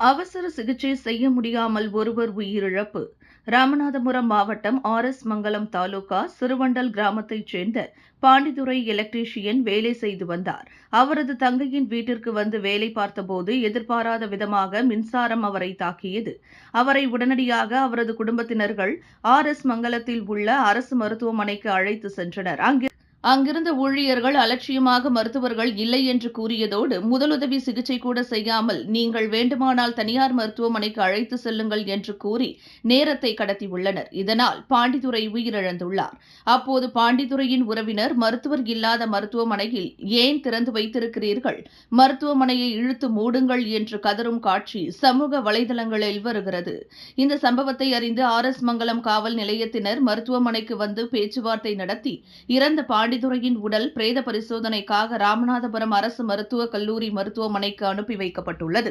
அவசர சிகிச்சை செய்ய முடியாமல் ஒருவர் உயிரிழப்பு. ராமநாதபுரம் மாவட்டம் ஆர் எஸ் மங்கலம் தாலுகா சிறுவண்டல் கிராமத்தைச் சேர்ந்த பாண்டித்துரை எலக்ட்ரீஷியன் வேலை செய்து வந்தார். அவரது தங்கையின் வீட்டிற்கு வந்து வேலை பார்த்தபோது எதிர்பாராத விதமாக மின்சாரம் அவரை தாக்கியது. அவரை உடனடியாக அவரது குடும்பத்தினர்கள் ஆர் எஸ் மங்கலத்தில் உள்ள அரசு மருத்துவமனைக்கு அழைத்து சென்றனர். அங்கு அங்கிருந்த ஊழியர்கள் அலட்சியமாக மருத்துவர்கள் இல்லை என்று கூறியதோடு முதலுதவி சிகிச்சை கூட செய்யாமல் நீங்கள் வேண்டுமானால் தனியார் மருத்துவமனைக்கு அழைத்து செல்லுங்கள் என்று கூறி நேரத்தை கடத்தியுள்ளனர். இதனால் பாண்டித்துறை உயிரிழந்துள்ளார். அப்போது பாண்டித்துறையின் உறவினர் மருத்துவர் இல்லாத மருத்துவமனையில் ஏன் திறந்து வைத்திருக்கிறீர்கள்? மருத்துவமனையை இழுத்து மூடுங்கள் என்று கதரும் காட்சி சமூக வலைதளங்களில் வருகிறது. இந்த சம்பவத்தை அறிந்து ஆர் எஸ் மங்கலம் காவல் நிலையத்தினர் மருத்துவமனைக்கு வந்து பேச்சுவார்த்தை நடத்தி இறந்த பாண்டி அடிதுரையின் உடல் பிரேத பரிசோதனைக்காக ராமநாதபுரம் அரசு மருத்துவக் கல்லூரி மருத்துவமனைக்கு அனுப்பி வைக்கப்பட்டுள்ளது.